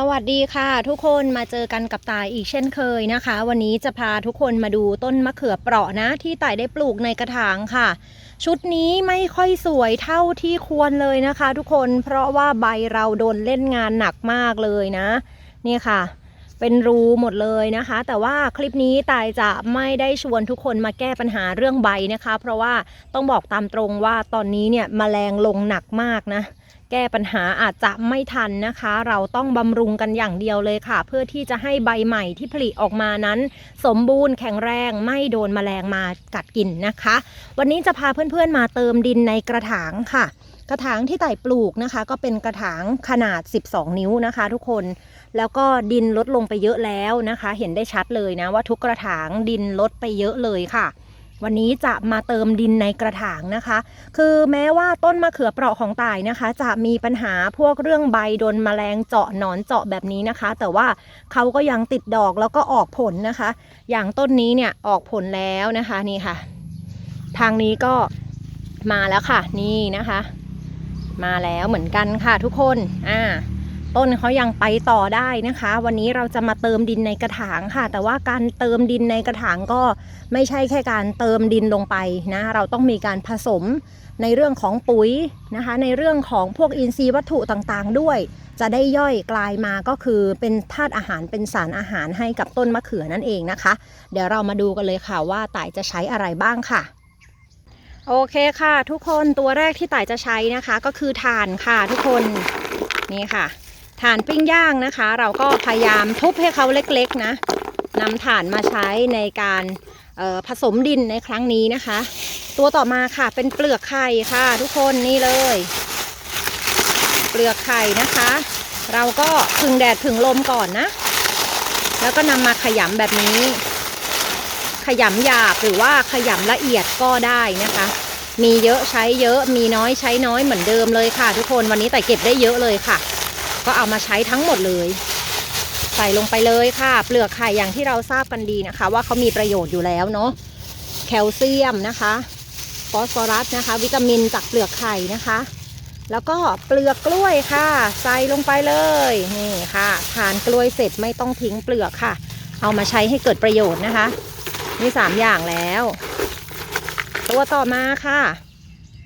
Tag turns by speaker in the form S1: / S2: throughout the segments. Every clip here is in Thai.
S1: สวัสดีค่ะทุกคนมาเจอกันกับตายอีกเช่นเคยนะคะ วันนี้จะพาทุกคนมาดูต้นมะเขือเปราะนะ ที่ตายได้ปลูกในกระถางค่ะ ชุดนี้ไม่ค่อยสวยเท่าที่ควรเลยนะคะ ทุกคนเพราะว่าใบเราโดนเล่นงานหนักมากเลยนะนี่ค่ะ เป็นรูหมดเลยนะคะ แต่ว่าคลิปนี้ตายจะไม่ได้ชวนทุกคนมาแก้ปัญหาเรื่องใบนะคะ เพราะว่าต้องบอกตามตรงว่าตอนนี้เนี่ยมแมลงลงหนักมากนะ แก้ปัญหาอาจจะไม่ทันนะคะ เราต้องบำรุงกันอย่างเดียวเลยค่ะ เพื่อที่จะให้ใบใหม่ที่ผลิออกมานั้น สมบูรณ์แข็งแรงไม่โดนแมลงมากัดกินนะคะ วันนี้จะพาเพื่อนๆมาเติมดินในกระถางค่ะ กระถางที่ไต่ปลูกนะคะ ก็เป็นกระถางขนาด 12 นิ้วนะคะ ทุกคนแล้วก็ดินลดลงไปเยอะแล้วนะคะ เห็นได้ชัดเลยนะว่าทุกกระถางดินลดไปเยอะเลยค่ะ วันนี้จะมาเติมดินในกระถางนะคะ คือแม้ว่าต้นมะเขือเปราะของต่ายนะคะ จะมีปัญหาพวกเรื่องใบโดนแมลงเจาะหนอนเจาะแบบนี้นะคะ แต่ว่าเขาก็ยังติดดอกแล้วก็ออกผลนะคะ อย่างต้นนี้เนี่ยออกผลแล้วนะคะนี่ค่ะ ทางนี้ก็มาแล้วค่ะ นี่นะคะ มาแล้วเหมือนกันค่ะทุกคนอ่า ต้นเขายังไปต่อได้นะคะ วันนี้เราจะมาเติมดินในกระถางค่ะ แต่ว่าการเติมดินในกระถางก็ไม่ใช่แค่การเติมดินลงไปนะ เราต้องมีการผสมในเรื่องของปุ๋ยนะคะ ในเรื่องของพวกอินทรีย์วัตถุต่างๆ ด้วย จะได้ย่อยกลายมาก็คือเป็นธาตุอาหารเป็นสารอาหารให้กับต้นมะเขือนั่นเองนะคะ เดี๋ยวเรามาดูกันเลยค่ะว่าต่ายจะใช้อะไรบ้างค่ะโอเคค่ะ ทุกคนตัวแรกที่ต่ายจะใช้นะคะ ก็คือถ่านค่ะทุกคนนี่ค่ะ ถ่านปิ้งย่างนะคะ เราก็พยายามทุบให้เขาเล็กๆนะนำถ่านมาใช้ในการออผสมดินในครั้งนี้นะคะ ตัวต่อมาค่ะเป็นเปลือกไข่ค่ะ ทุกคนนี่เลย เปลือกไข่นะคะ เราก็ผึ่งแดดผึ่งลมก่อนนะ แล้วก็นำมาขยำแบบนี้ ขยำหยาบหรือว่าขยำละเอียดก็ได้นะคะ มีเยอะใช้เยอะมีน้อยใช้น้อยเหมือนเดิมเลยค่ะ ทุกคนวันนี้แต่เก็บได้เยอะเลยค่ะ ก็เอามาใช้ทั้งหมดเลย ใส่ลงไปเลยค่ะ เปลือกไข่อย่างที่เราทราบกันดีนะคะ ว่าเขามีประโยชน์อยู่แล้วเนาะแคลเซียมนะคะฟอสฟอรัสนะคะ วิตามินจากเปลือกไข่นะคะ แล้วก็เปลือกกล้วยค่ะ ใส่ลงไปเลยนี่ค่ะทานกล้วยเสร็จไม่ต้องทิ้งเปลือกค่ะ เอามาใช้ให้เกิดประโยชน์นะคะนี่สามอย่างแล้ว ตัวต่อมาค่ะ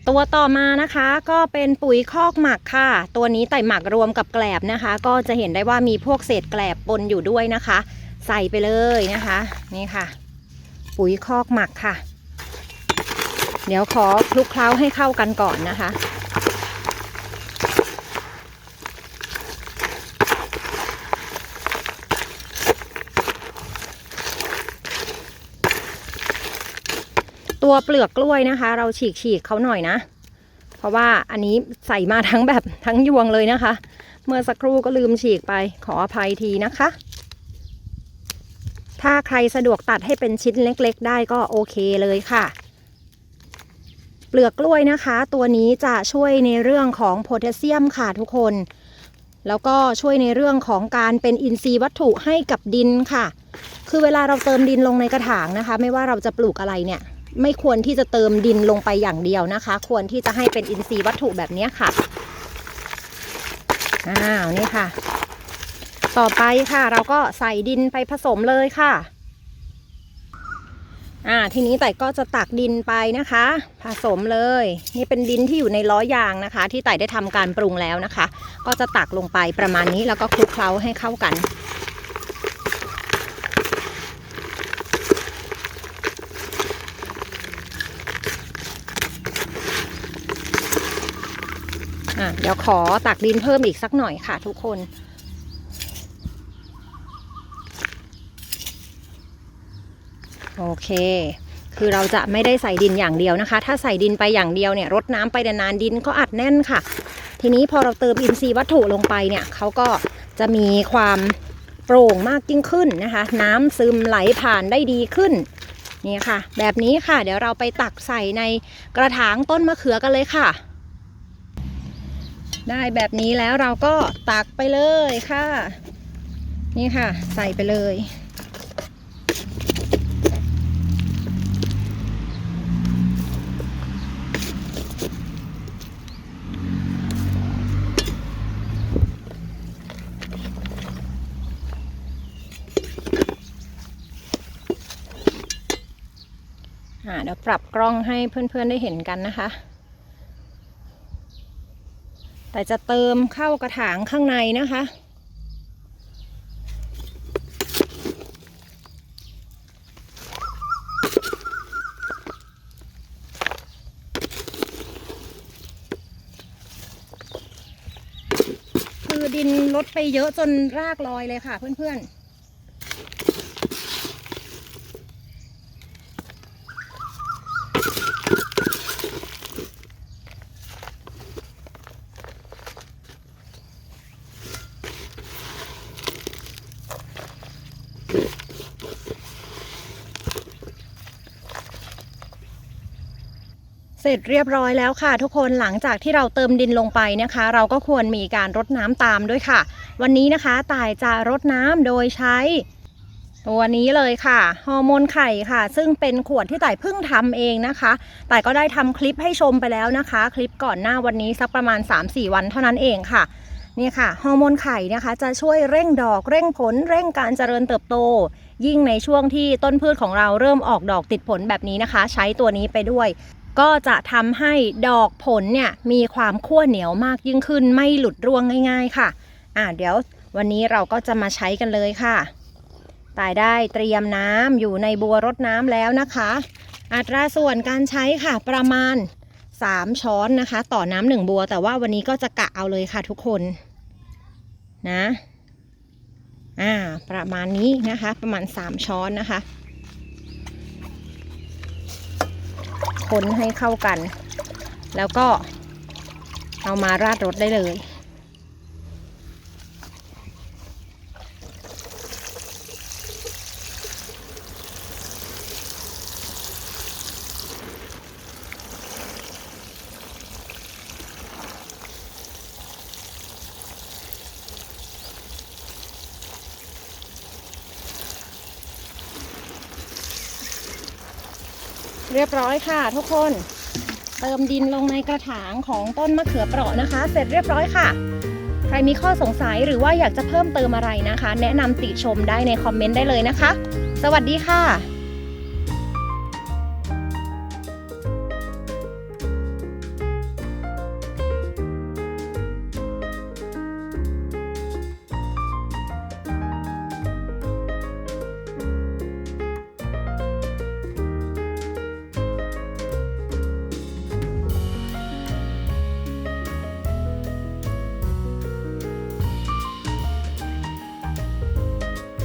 S1: ตัวต่อมานะคะก็เป็นปุ๋ยคอกหมักค่ะ ตัวนี้ไต่หมักรวมกับแกลบนะคะ ก็จะเห็นได้ว่ามีพวกเศษแกลบปนอยู่ด้วยนะคะ ใส่ไปเลยนะคะ นี่ค่ะ ปุ๋ยคอกหมักค่ะ เดี๋ยวขอคลุกเคล้าให้เข้ากันก่อนนะคะ ตัวเปลือกกล้วยนะคะ เราฉีกฉีกเขาหน่อยนะ เพราะว่าอันนี้ใส่มาทั้งแบบทั้งยวงเลยนะคะ เมื่อสักครู่ก็ลืมฉีกไปขออภัยทีนะคะ ถ้าใครสะดวกตัดให้เป็นชิ้นเล็กๆ ได้ก็โอเคเลยค่ะ เปลือกกล้วยนะคะ ตัวนี้จะช่วยในเรื่องของโพแทสเซียมค่ะทุกคน แล้วก็ช่วยในเรื่องของการเป็นอินทรีย์วัตถุให้กับดินค่ะ คือเวลาเราเติมดินลงในกระถางนะคะ ไม่ว่าเราจะปลูกอะไรเนี่ย ไม่ควรที่จะเติมดินลงไปอย่างเดียวนะคะ ควรที่จะให้เป็นอินทรีย์วัตถุแบบนี้ค่ะ อ้าวนี่ค่ะ ต่อไปค่ะ เราก็ใส่ดินไปผสมเลยค่ะ อ่าทีนี้แต่ก็จะตักดินไปนะคะ ผสมเลย นี่เป็นดินที่อยู่ในล้อยางนะคะ ที่ไต่ได้ทำการปรุงแล้วนะคะ ก็จะตักลงไปประมาณนี้แล้วก็คลุกเคล้าให้เข้ากัน อะเดี๋ยวขอตักดินเพิ่มอีกสักหน่อยค่ะทุกคน โอเค คือเราจะไม่ได้ใส่ดินอย่างเดียวนะคะ ถ้าใส่ดินไปอย่างเดียวเนี่ยรดน้ำไปนานๆดินก็อัดแน่นค่ะ ทีนี้พอเราเติมอินทรีย์วัตถุลงไปเนี่ยเขาก็จะมีความโปร่งมากยิ่งขึ้นนะคะ น้ำซึมไหลผ่านได้ดีขึ้นนี่ค่ะ แบบนี้ค่ะ เดี๋ยวเราไปตักใส่ในกระถางต้นมะเขือกันเลยค่ะ ได้แบบนี้แล้วเราก็ตักไปเลยค่ะ นี่ค่ะ ใส่ไปเลย เดี๋ยวปรับกล้องให้เพื่อนๆได้เห็นกันนะคะ แต่จะเติมเข้ากระถางข้างในนะคะ คือดินลดไปเยอะจนรากลอยเลยค่ะเพื่อนๆ เสร็จเรียบร้อยแล้วค่ะ ทุกคนหลังจากที่เราเติมดินลงไปนะคะ เราก็ควรมีการรดน้ำตามด้วยค่ะ วันนี้นะคะต่ายจะรดน้ำโดยใช้ ตัวนี้เลยค่ะฮอร์โมนไข่ค่ะ ซึ่งเป็นขวดที่ต่ายเพิ่งทำเองนะคะต่ายก็ได้ทำคลิปให้ชมไปแล้วนะคะ คลิปก่อนหน้าวันนี้สักประมาณ 3-4 วันเท่านั้นเองค่ะ นี่ค่ะฮอร์โมนไข่นะคะจะช่วยเร่งดอกเร่งผลเร่งการเจริญเติบโต ยิ่งในช่วงที่ต้นพืชของเราเริ่มออกดอกติดผลแบบนี้นะคะ ใช้ตัวนี้ไปด้วย ก็จะทำให้ดอกผลเนี่ยมีความขั้วเหนียวมากยิ่งขึ้นไม่หลุดร่วงง่าย ๆ ค่ะอ่าเดี๋ยววันนี้เราก็จะมาใช้กันเลยค่ะตายได้เตรียมน้ำอยู่ในบัวรดน้ำแล้วนะคะ อัตราส่วนการใช้ค่ะประมาณ 3 ช้อนนะคะ ต่อน้ำหนึ่งบัว แต่ว่าวันนี้ก็จะกะเอาเลยค่ะทุกคนนะอ่าประมาณนี้นะคะ ประมาณ 3 ช้อนนะคะ คนให้เข้ากัน แล้วก็เอามาราดรสได้เลย เรียบร้อยค่ะทุกคน เติมดินลงในกระถางของต้นมะเขือเปราะนะคะ เสร็จเรียบร้อยค่ะ ใครมีข้อสงสัยหรือว่าอยากจะเพิ่มเติมอะไรนะคะ แนะนำติชมได้ในคอมเมนต์ได้เลยนะคะ สวัสดีค่ะ